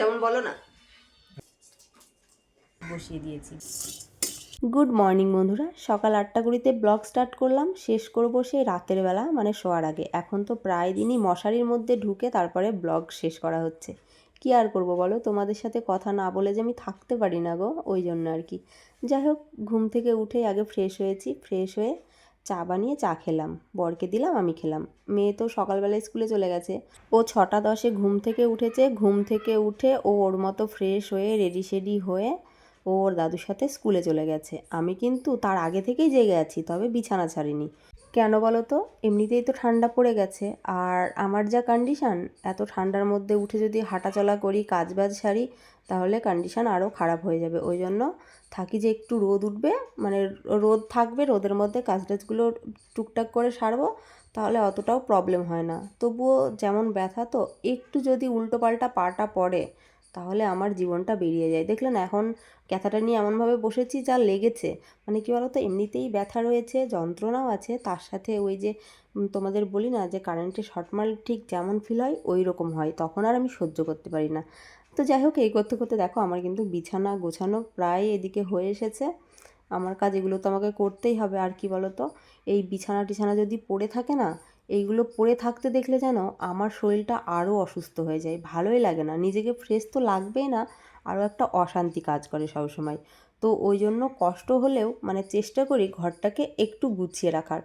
যেমন বলো না। বসিয়ে দিয়েছি। গুড মর্নিং বন্ধুরা। সকাল আটটা কুড়িতে ব্লগ স্টার্ট করলাম। শেষ করব সেই রাতের বেলা মানে শোয়ার আগে। এখন তো প্রায় দিনই মশারির মধ্যে ঢুকে তারপরে ব্লগ শেষ করা হচ্ছে। কি আর করব বলো? তোমাদের সাথে কথা না বলে যে আমি থাকতে পারি না গো ওই জন্য আর কি। যাই হোক ঘুম থেকে উঠেই আগে ফ্রেশ হয়েছি। ফ্রেশ হয়ে চা বানিয়ে চা খেলাম। বরকে দিলাম, আমি খেলাম। মেয়ে তো সকালবেলায় স্কুলে চলে গেছে। ও ছটা দশে ঘুম থেকে উঠেছে। ঘুম থেকে উঠে ও ওর মতো ফ্রেশ হয়ে রেডি সেডি হয়ে ও ওর দাদুর সাথে স্কুলে চলে গেছে। আমি কিন্তু তার আগে থেকেই জেগে আছি, তবে বিছানা ছাড়িনি। কেন বলো তো? এমনিতেই তো ঠান্ডা পড়ে গেছে। আর আমার যা কন্ডিশান এত ঠান্ডার মধ্যে উঠে যদি হাঁটাচলা করি কাজ বাজ সারি, তাহলে কন্ডিশান আরও খারাপ হয়ে যাবে। ওই জন্য থাকি যে একটু রোদ উঠবে মানে রোদ থাকবে, রোদের মধ্যে কাজ টাজগুলো টুকটাক করে সারবো, তাহলে অতটাও প্রবলেম হয় না। তবুও যেমন ব্যথা, তো একটু যদি উল্টো পাল্টা পাটা পড়ে তাহলে আমার জীবনটা বেরিয়ে যায়। দেখলেন এখন ক্যাথাটা নিয়ে এমনভাবে বসেছি যা লেগেছে। মানে কী বলতো, এমনিতেই ব্যথা রয়েছে, যন্ত্রণাও আছে, তার সাথে ওই যে তোমাদের বলি না যে কারেন্টে শর্ট মারলে ঠিক যেমন ফিল হয় ওই রকম হয়। তখন আর আমি সহ্য করতে পারি না। তো যাই হোক, এই করতে করতে দেখো আমার কিন্তু বিছানা গোছানো প্রায় এদিকে হয়ে এসেছে। আমার কাজ এগুলো তো আমাকে করতেই হবে, আর কি বলো তো এই বিছানা টিছানা যদি পড়ে থাকে না এইগুলো পড়ে থাকতে দেখলে যেন আমার শরীরটা আরও অসুস্থ হয়ে যায়। ভালোই লাগে না। নিজেকে ফ্রেশ তো লাগবেই না, আরও একটা অশান্তি কাজ করে সবসময়। তো ওই জন্য কষ্ট হলেও মানে চেষ্টা করি ঘরটাকে একটু গুছিয়ে রাখার।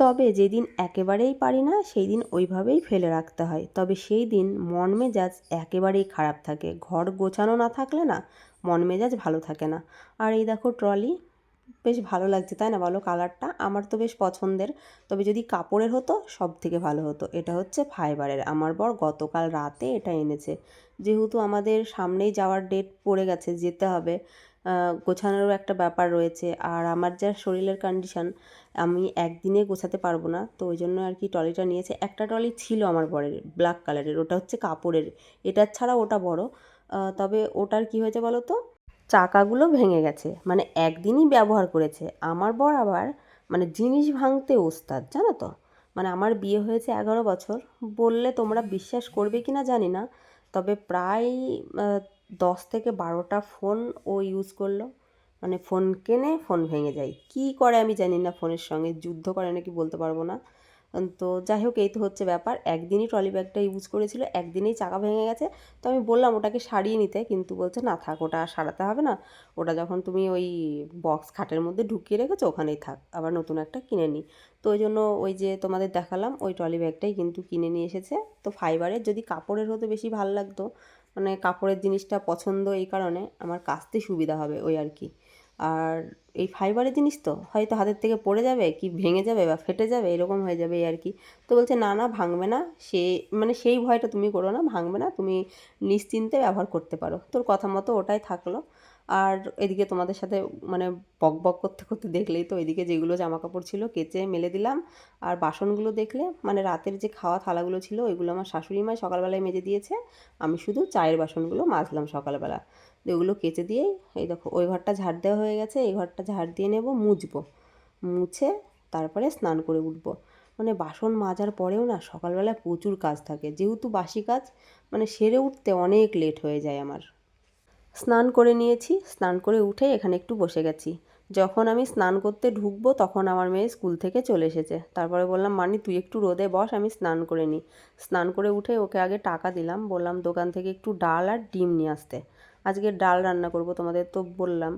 তবে যেদিন একেবারেই পারি না সেই দিন ওইভাবেই ফেলে রাখতে হয়। তবে সেই দিন মন মেজাজ একেবারেই খারাপ থাকে। ঘর গোছানো না থাকলে না মন মেজাজ ভালো থাকে না। আর এই দেখো ট্রলি বেশ ভালো লাগছে, তাই না বলো? কালারটা আমার তো বেশ পছন্দের। তবে যদি কাপড়ের হতো সব থেকে ভালো হতো। এটা হচ্ছে ফাইবারের। আমার বর গতকাল রাতে এটা এনেছে। যেহেতু আমাদের সামনেই যাওয়ার ডেট পড়ে গেছে, যেতে হবে। গোছানোরও একটা ব্যাপার রয়েছে। আর আমার যা শরীরের কন্ডিশন আমি একদিনে গোছাতে পারব না। তো ওই জন্য আর কি ট্রলিটা নিয়েছে। একটা ট্রলি ছিল আমার বরের ব্ল্যাক কালারের ওটা হচ্ছে কাপড়ের। এটার ছাড়া ওটা বড়। তবে ওটার কি হয়েছে বলো তো? চাকাগুলো ভেঙে গেছে। মানে একদিনই ব্যবহার করেছে। আমার বর আবার মানে জিনিস ভাঙতে ওস্তাদ, জানো তো? মানে আমার বিয়ে হয়েছে এগারো বছর। বললে তোমরা বিশ্বাস করবে কি না জানি না। তবে প্রায় দশ থেকে বারোটা ফোন ও ইউজ করল। মানে ফোন কেনে, ফোন ভেঙে যায়। কী করে আমি জানি না ফোনের সঙ্গে। যুদ্ধ করে নাকি বলতে পারব না। তো যাই হোক, এই তো হচ্ছে ব্যাপার। একদিনই ট্রলি ব্যাগটা ইউজ করেছিল, একদিনেই চাকা ভেঙে গেছে। তো আমি বললাম, ওটাকে সারিয়ে নিতে। কিন্তু বলছে, না থাক, ওটা সারাতে হবে না। ওটা যখন তুমি ওই বক্স খাটের মধ্যে ঢুকিয়ে রেখেছো, ওখানেই থাক। আবার নতুন একটা কিনে নিই তো ওই জন্য ওই যে তোমাদের দেখালাম, ওই ট্রলি ব্যাগটাই কিন্তু কিনে নিয়ে এসেছে। তো ফাইবারের যদি কাপড়ের হতো বেশি ভালো লাগতো মানে কাপড়ের জিনিসটা পছন্দ এই কারণে, আমার কাচতে সুবিধা হবে ওই আর কি। আর এই ফাইবারের জিনিস তো, হয়তো হাতের থেকে পড়ে যাবে কি ভেঙে যাবে বা ফেটে যাবে, এরকম হয়ে যাবে আর কি। তো বলছে, না না, ভাঙবে না, সে মানে সেই ভয়টা তুমি করো না, ভাঙবে না, তুমি নিশ্চিন্তে ব্যবহার করতে পারো। তোর কথা মতো ওটাই থাকল। আর এদিকে তোমাদের সাথে মানে বক বক করতে করতে দেখলেই তো এদিকে যেগুলো জামা কাপড় ছিল কেচে মেলে দিলাম। আর বাসনগুলো দেখলে মানে রাতের যে খাওয়া থালাগুলো ছিল ওইগুলো আমার শাশুড়ি মা সকালবেলায় মেজে দিয়েছে। আমি শুধু চায়ের বাসনগুলো মাজলাম সকালবেলা। ওগুলো কেচে দিয়েই এই দেখো, ওই ঘরটা ঝাড় দেওয়া হয়ে গেছে, এই ঘরটা ঝাড় দিয়ে নেব, মুছবো। মুছে তারপরে স্নান করে উঠবো। মানে বাসন মাজার পরেও না সকালবেলায় প্রচুর কাজ থাকে। যেহেতু বাসি কাজ মানে সেরে উঠতে অনেক লেট হয়ে যায় আমার। স্নান করে নিয়েছি, স্নান করে উঠে এখানে একটু বসে গেছি। যখন আমি স্নান করতে ঢুকবো তখন আমার মেয়ে স্কুল থেকে চলে এসেছে। তারপরে বললাম, মানি, তুই একটু রোদে বস, আমি স্নান করে নিই। স্নান করে উঠে ওকে আগে টাকা দিলাম, বললাম, দোকান থেকে একটু ডাল আর ডিম নিয়ে আসতে। আজকে ডাল রান্না করব। তোমাদের তো বললাম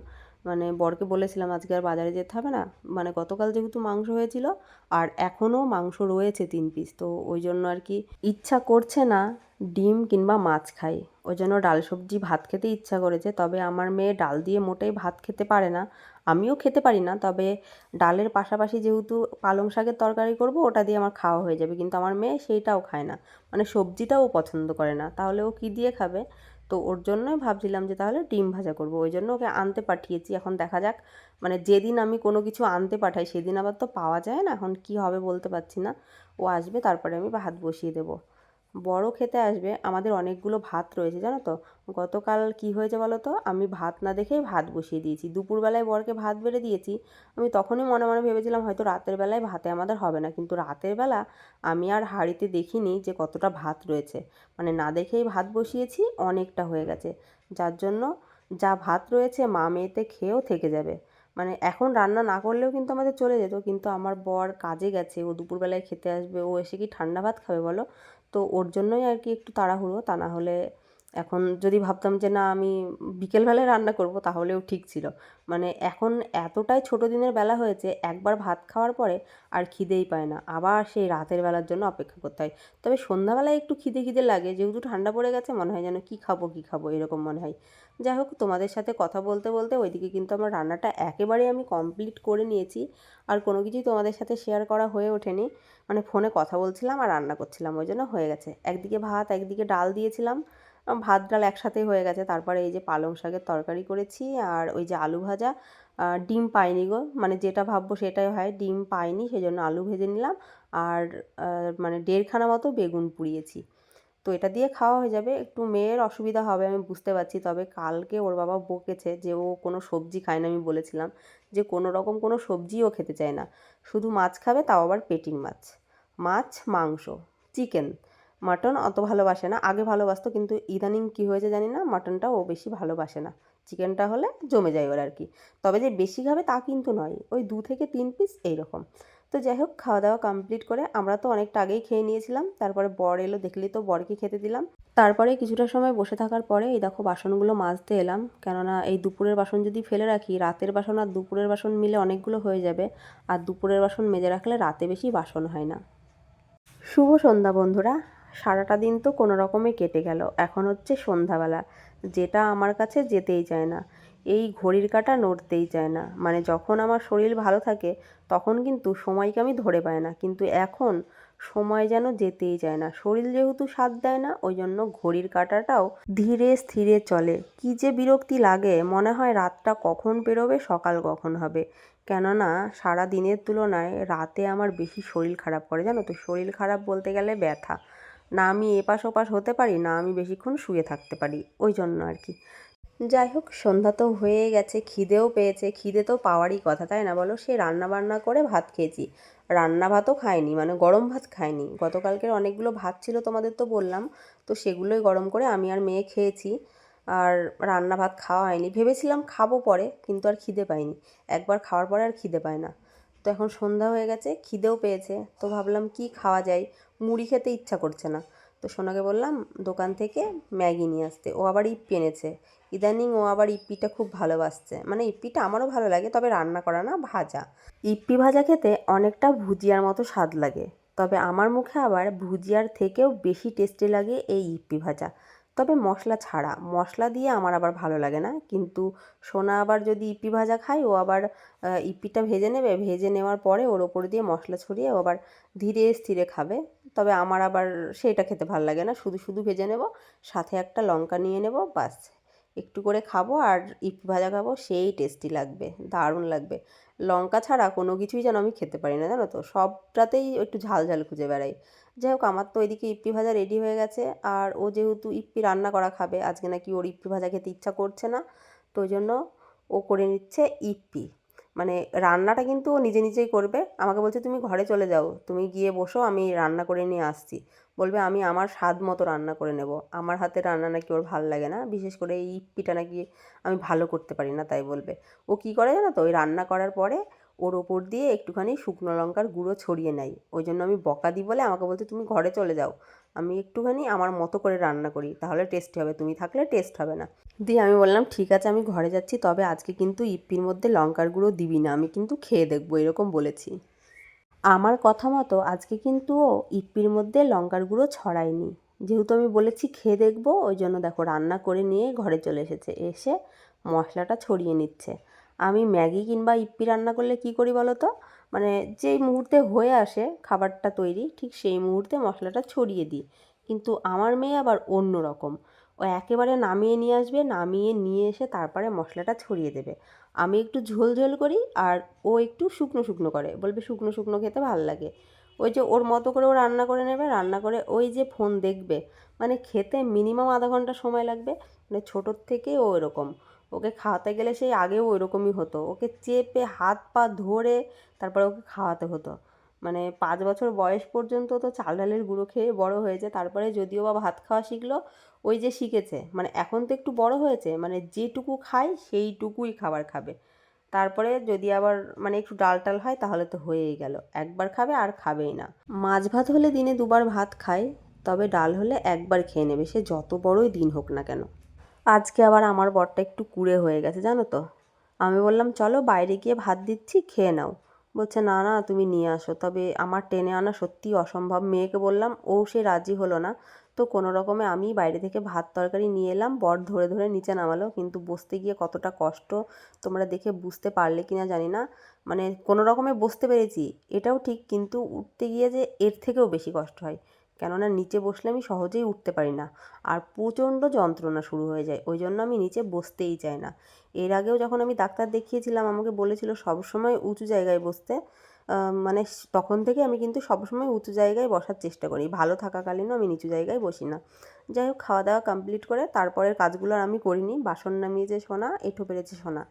মানে বরকে বলেছিলাম, আজকে আর বাজারে যেতে হবে না। মানে গতকাল যেহেতু মাংস হয়েছিল, আর এখনও মাংস রয়েছে তিন পিস তো ওই জন্য আর কি ইচ্ছা করছে না ডিম কিংবা মাছ খাই। ওই জন্য ডাল সবজি ভাত খেতে ইচ্ছা করেছে তবে আমার মেয়ে ডাল দিয়ে মোটেই ভাত খেতে পারে না। আমিও খেতে পারি না, তবে ডালের পাশাপাশি যেহেতু পালং শাকের তরকারি করব, ওটা দিয়ে আমার খাওয়া হয়ে যাবে। কিন্তু আমার মেয়ে সেইটাও খায় না। মানে সবজিটাও পছন্দ করে না। তাহলে ও কী দিয়ে খাবে? তো ওর জন্যই ভাবছিলাম যে, তাহলে ডিম ভাজা করব। ওই জন্য ওকে আনতে পাঠিয়েছি। এখন দেখা যাক। মানে যেদিন আমি কোনো কিছু আনতে পাঠাই, সেদিন আবার তো পাওয়া যায় না। এখন কি হবে বলতে পারছি না। ও আসবে, তারপরে আমি ভাত বসিয়ে দেবো। বড় খেতে আসবে, আমাদের অনেকগুলো ভাত রয়েছে, জানো তো? গতকাল কি হয়েছে বলো তো? আমি ভাত না দেখেই ভাত বসিয়ে দিয়েছি। দুপুরবেলায় বরকে ভাত বেড়ে দিয়েছি। আমি তখনই মনে মনে ভেবেছিলাম হয়তো রাতের বেলায় ভাতে আমাদের হবে না। কিন্তু রাতের বেলা আমি আর হাঁড়িতে দেখিনি যে কতটা ভাত রয়েছে। মানে না দেখেই ভাত বসিয়েছি, অনেকটা হয়ে গেছে। যার জন্য যা ভাত রয়েছে মা মেয়েতে খেয়েও থেকে যাবে। মানে এখন রান্না না করলেও কিন্তু আমাদের চলে যেত, কিন্তু আমার বর কাজে গেছে, ও দুপুরবেলায় খেতে আসবে, ও এসে কি ঠান্ডা ভাত খাবে বলো? তো ওর জন্যই আর কি একটু তাড়াহুড়ো তা না হলে এখন যদি ভাবতাম যে না, আমি বিকেলবেলায় রান্না করব, তাহলেও ঠিক ছিল। মানে এখন এতটাই ছোটো দিনের বেলা হয়েছে, একবার ভাত খাওয়ার পরে আর খিদেই পায় না। আবার সেই রাতের বেলার জন্য অপেক্ষা করতে হয়। তবে সন্ধ্যাবেলায় একটু খিদে খিদে লাগে, যেহেতু ঠান্ডা পড়ে গেছে, মনে হয় যেন কী খাব কী খাব, এরকম মনে হয়। যাই হোক, তোমাদের সাথে কথা বলতে বলতে ওইদিকে কিন্তু আমার রান্নাটা একেবারেই আমি কমপ্লিট করে নিয়েছি। আর কোনো কিছুই তোমাদের সাথে শেয়ার করা হয়ে ওঠেনি। মানে ফোনে কথা বলছিলাম আর রান্না করছিলাম, ওই জন্য হয়ে গেছে। একদিকে ভাত, একদিকে ডাল দিয়েছিলাম। ভাত, ডাল একসাথে হয়ে গেছে। তারপরে এই যে পালং শাকের তরকারি করেছি আর ওই যে আলু ভাজা ডিম পাইনি গো। মানে যেটা ভাববো সেটাই হয়, ডিম পাইনি সেই জন্য আলু ভেজে নিলাম আর মানে দেড়খানা মতো বেগুন পুড়িয়েছি। তো এটা দিয়ে খাওয়া হয়ে যাবে। একটু মেয়ের অসুবিধা হবে আমি বুঝতে পারছি, তবে কালকে ওর বাবা বকেছে যে ও কোনো সবজি খায় না আমি বলেছিলাম যে কোনো রকম কোনো সবজিও খেতে চায় না। শুধু মাছ খাবে, তাও আবার পেটির মাছ। মাছ, মাংস, চিকেন। মাটন অত ভালোবাসে না। আগে ভালোবাসতো, কিন্তু ইদানিং কী হয়েছে জানি না, মাটনটা ও বেশি ভালোবাসে না। চিকেনটা হলে জমে যায় ওর আর কি তবে যে বেশি খাবে তা কিন্তু নয়, ওই দু থেকে তিন পিস এইরকম। তো যাই হোক, খাওয়া দাওয়া কমপ্লিট করে আমরা তো অনেকটা আগেই খেয়ে নিয়েছিলাম, তারপরে বর এলো, দেখলি তো বরকে খেতে দিলাম। তারপরে কিছুটা সময় বসে থাকার পরে এই দেখো বাসনগুলো মাজতে এলাম, কেননা এই দুপুরের বাসন যদি ফেলে রাখি, রাতের বাসন আর দুপুরের বাসন মিলে অনেকগুলো হয়ে যাবে, আর দুপুরের বাসন মেজে রাখলে রাতে বেশি বাসন হয় না। শুভ সন্ধ্যা বন্ধুরা। সারাটা দিন তো কোনো রকমে কেটে গেল। এখন হচ্ছে সন্ধ্যাবেলা। যেটা আমার কাছে যেতেই চায় না। এই ঘড়ির কাটা নড়তেই চায় না। মানে যখন আমার শরীর ভালো থাকে, তখন কিন্তু সময়কে আমি ধরে পাই না। কিন্তু এখন সময় যেন যেতেই চায় না। শরীর যেহেতু সাথ দেয় না ওই জন্য ঘড়ির কাটাটাও ধীরে স্থিরে চলে। কি যে বিরক্তি লাগে। মনে হয় রাতটা কখন পেরোবে, সকাল কখন হবে। কেননা, সারা দিনের তুলনায় রাতে আমার বেশি শরীর খারাপ করে। জানো তো, শরীর খারাপ বলতে গেলে ব্যথা। না আমি এপাশ ওপাশ হতে পারি, না আমি বেশিক্ষণ শুয়ে থাকতে পারি, ওই জন্য আর কি। যাই হোক, সন্ধ্যা তো হয়ে গেছে, খিদেও পেয়েছে, খিদে তো পাওয়ারই কথা, তাই না বলো? সে রান্না বান্না করে ভাত খেয়েছি। রান্না ভাতও খায়নি মানে গরম ভাত খায়নি। গতকালকের অনেকগুলো ভাত ছিল তোমাদের তো বললাম, তো সেগুলোই গরম করে আমি আর মেয়ে খেয়েছি, আর রান্না ভাত খাওয়া হয়নি। ভেবেছিলাম খাব পরে, কিন্তু আর খিদে পাইনি। একবার খাওয়ার পরে আর খিদে পায় না। তো এখন সন্ধ্যা হয়ে গেছে, খিদেও পেয়েছে, তো ভাবলাম কি খাওয়া যায়? মুড়ি খেতে ইচ্ছা করছে না। তো সোনাকে বললাম, দোকান থেকে ম্যাগি নিয়ে আসতে। ও আবার ইপ্পি এনেছে। ইদানিং ও আবার ইপ্পিটা খুব ভালোবাসছে। মানে ইপ্পিটা আমারও ভালো লাগে, তবে রান্না করা না, ভাজা। ইপ্পি ভাজা খেতে অনেকটা ভুজিয়ার মতো স্বাদ লাগে, তবে আমার মুখে আবার ভুজিয়ার থেকেও বেশি টেস্টি লাগে এই ইপ্পি ভাজা। তবে মশলা ছাড়া। মশলা দিয়ে আমার আবার ভালো লাগে না। কিন্তু সোনা আবার যদি ইপি ভাজা খায়, ও আবার ইপিটা ভেজে নেবে। ভেজে নেওয়ার পরে ওর ওপর দিয়ে মশলা ছড়িয়ে ও আবার ধীরে স্থিরে খাবে। তবে আমার আবার সেটা খেতে ভালো লাগে না। শুধু শুধু ভেজে নেব, সাথে একটা লঙ্কা নিয়ে নেব বাস একটু করে খাব আর ইপি ভাজা খাব, সেই টেস্টি লাগবে, দারুণ লাগবে। লঙ্কা ছাড়া কোনো কিছুই যেন আমি খেতে পারি না, জানো তো? সবটাতেই একটু ঝাল ঝাল খুঁজে বেড়াই। যাই হোক, আমার তো এদিকে ইপি ভাজা রেডি হয়ে গেছে। আর ও যেহেতু ইপি রান্না করা খাবে, আজকে নাকি ওর ইপি ভাজা খেতে ইচ্ছা করছে না, তো ওই জন্য ও করে নিচ্ছে ইপ্পি। মানে রান্নাটা কিন্তু ও নিজে নিজেই করবে। আমাকে বলছে, তুমি ঘরে চলে যাও। তুমি গিয়ে বসো, আমি রান্না করে নিয়ে আসছি। বলবে, আমি আমার স্বাদ মতো রান্না করে নেব। আমার হাতে রান্না নাকি ওর ভালো লাগে না। বিশেষ করে এই ইপ্পিটা নাকি আমি ভালো করতে পারি না, তাই বলবে। ও কী করে জানো তো, ওই রান্না করার পরে ওর ওপর দিয়ে একটুখানি শুকনো লঙ্কার গুঁড়ো ছড়িয়ে নেয়। ওই জন্য আমি বকা দিই বলে আমাকে বলতে তুমি ঘরে চলে যাও। আমি একটুখানি আমার মতো করে রান্না করি, তাহলে টেস্টি হবে। তুমি থাকলে টেস্ট হবে না। দিয়ে আমি বললাম, ঠিক আছে, আমি ঘরে যাচ্ছি, তবে আজকে কিন্তু ইপ্পির মধ্যে লঙ্কার গুঁড়ো দিবি না, আমি কিন্তু খেয়ে দেখব। এরকম বলেছি। আমার কথা মতো আজকে কিন্তু ও ইপ্পির মধ্যে লঙ্কার গুঁড়ো ছড়ায়নি। যেহেতু আমি বলেছি খেয়ে দেখব, ওই জন্য দেখো রান্না করে নিয়ে ঘরে চলে এসেছে। এসে মশলাটা ছড়িয়ে নিচ্ছে। আমি ম্যাগি কিংবা ইপ্পি রান্না করলে কি করি বলো তো? মানে যেই মুহূর্তে হয়ে আসে খাবারটা তৈরি, ঠিক সেই মুহূর্তে মশলাটা ছড়িয়ে দিই। কিন্তু আমার মেয়ে আবার অন্য রকম। ও একেবারে নামিয়ে নিয়ে আসবে, নামিয়ে নিয়ে এসে তারপরে মশলাটা ছড়িয়ে দেবে। আমি একটু ঝোল ঝোল করি আর ও একটু শুকনো শুকনো করে। বলবে শুকনো শুকনো খেতে ভালো লাগে। ওই যে ওর মতো করে ও রান্না করে নেবে, রান্না করে ওই যে ফোন দেখবে। মানে খেতে মিনিমাম আধা ঘণ্টা সময় লাগবে। মানে ছোটোর থেকেই ও এরকম। ওকে খাওয়াতে গেলে সেই আগেও ওইরকমই হতো। ওকে চেপে হাত পা ধরে তারপরে ওকে খাওয়াতে হতো। মানে পাঁচ বছর বয়স পর্যন্ত তো চাল ডালের গুঁড়ো খেয়ে বড় হয়েছে, তারপরে যদিও বা ভাত খাওয়া শিখলো, ওই যে শিখেছে। মানে এখন তো একটু বড় হয়েছে মানে যেটুকু খায় সেইটুকুই খাবার খাবে। তারপরে যদি আবার মানে একটু ডাল টাল হয় তাহলে তো হয়েই গেল, একবার খাবে আর খাবেই না। মাছ ভাত হলে দিনে দুবার ভাত খায়, তবে ডাল হলে একবার খেয়ে নেবে, সে যত বড়ই দিন হোক না কেন। আজকে আবার আমার বরটা একটু কুড়ে হয়ে গেছে, জানো তো। আমি বললাম, চলো বাইরে গিয়ে ভাত দিচ্ছি, খেয়ে নাও। বলছে, না না, তুমি নিয়ে আসো। তবে আমার টেনে আনা সত্যিই অসম্ভব মেয়েকে বললাম, ও সে রাজি হলো না। তো কোনো রকমে আমি বাইরে থেকে ভাত তরকারি নিয়ে এলাম, বর ধরে ধরে নিচে নামালো, কিন্তু বসতে গিয়ে কতটা কষ্ট, তোমরা দেখে বুঝতে পারলে কি না জানি না। মানে কোনো রকমে বসতে পেরেছি, এটাও ঠিক, কিন্তু উঠতে গিয়ে যে এর থেকেও বেশি কষ্ট হয়। কেননা নিচে বসলে আমি সহজেই উঠতে পারি না। আর প্রচণ্ড যন্ত্রণা শুরু হয়ে যায়, ওই জন্য আমি নিচে বসতেই চাই না। এর আগেও যখন আমি ডাক্তার দেখিয়েছিলাম, আমাকে বলেছিল সবসময় উঁচু জায়গায় বসতে। মানে তখন থেকে আমি কিন্তু সবসময় উঁচু জায়গায় বসার চেষ্টা করি। ভালো থাকাকালীনও আমি নিচু জায়গায় বসি না। যাই হোক, খাওয়া দাওয়া কমপ্লিট করে তারপরের কাজগুলো আর আমি করিনি। বাসন নামিয়েছে সোনা, এঁঠো পেরেছে সোনা।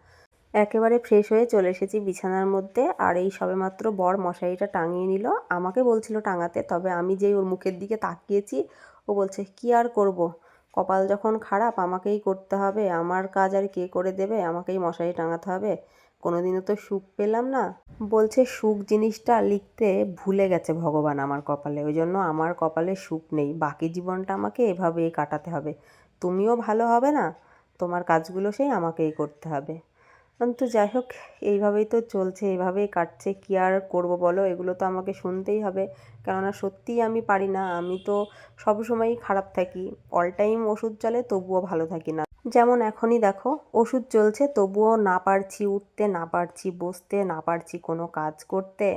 একেবারে ফ্রেশ হয়ে চলে এসেছি বিছানার মধ্যে। আর এই সবেমাত্র বর মশারিটা টাঙিয়ে নিল। আমাকে বলছিল টাঙাতে, তবে আমি যেই ওর মুখের দিকে তাকিয়েছি, ও বলছে, কি আর করব। কপাল যখন খারাপ, আমাকেই করতে হবে। আমার কাজ আর কে করে দেবে? আমাকেই মশারি টাঙাতে হবে। কোনোদিনও তো সুখ পেলাম না। বলছে, সুখ জিনিসটা লিখতে ভুলে গেছে ভগবান আমার কপালে। ওই জন্য আমার কপালে সুখ নেই। বাকি জীবনটা আমাকে এভাবেই কাটাতে হবে। তুমিও ভালো হবে না? তোমার কাজগুলো সেই আমাকেই করতে হবে। তো যাই হোক, এইভাবেই তো চলছে, এইভাবেই কাটছে। কী আর করব বলো? এগুলো তো আমাকে শুনতেই হবে। কেননা সত্যিই আমি পারি না। আমি তো সবসময়ই খারাপ থাকি। অল টাইম ওষুধ চলে তবুও ভালো থাকি না। যেমন এখনই দেখো, ওষুধ চলছে তবুও না পারছি উঠতে, না পারছি বসতে, না পারছি কোনো কাজ করতে।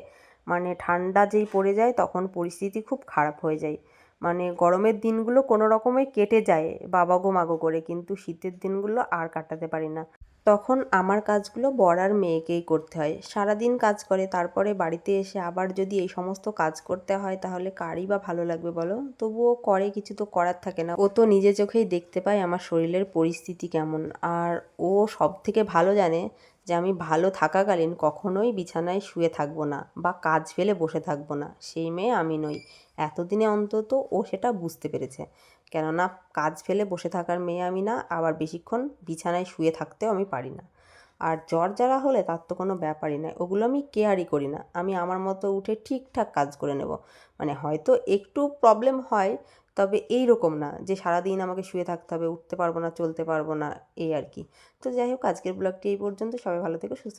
মানে ঠান্ডা যেই পড়ে যায়, তখন পরিস্থিতি খুব খারাপ হয়ে যায়। মানে গরমের দিনগুলো কোনো রকমে কেটে যায়, বাবা গো মাগো করে। কিন্তু শীতের দিনগুলো আর কাটাতে পারি না। তখন আমার কাজগুলো বর আর মেয়েকেই করতে হয়। সারাদিন কাজ করে, তারপরে বাড়িতে এসে আবার যদি এই সমস্ত কাজ করতে হয়, তাহলে কারই বা ভালো লাগবে বলো? তবুও করে, কিছু তো করার থাকে না। ও তো নিজে চোখেই দেখতে পায় আমার শরীরের পরিস্থিতি কেমন। আর ও সব থেকে ভালো জানে যে আমি ভালো থাকাকালীন কখনোই বিছানায় শুয়ে থাকব না বা কাজ ফেলে বসে থাকব না। সেই মেয়ে আমি নই। এতদিনে অন্তত ও সেটা বুঝতে পেরেছে। কেননা কাজ ফেলে বসে থাকার মেয়ে আমি না, আবার বেশিক্ষণ বিছানায় শুয়ে থাকতেও আমি পারি না। আর জ্বর জ্বালা হলে তার তো কোনো ব্যাপারই নয়, ওগুলো আমি কেয়ারই করি না। আমি আমার মতো উঠে ঠিকঠাক কাজ করে নেব। মানে হয়তো একটু প্রবলেম হয়, তবে এই রকম না যে সারাদিন আমাকে শুয়ে থাকতে হবে, উঠতে পারব না, চলতে পারব না, এই আর কি। তো যাই হোক, আজকের ব্লগটি এই পর্যন্ত। সবাই ভালো থেকে, সুস্থ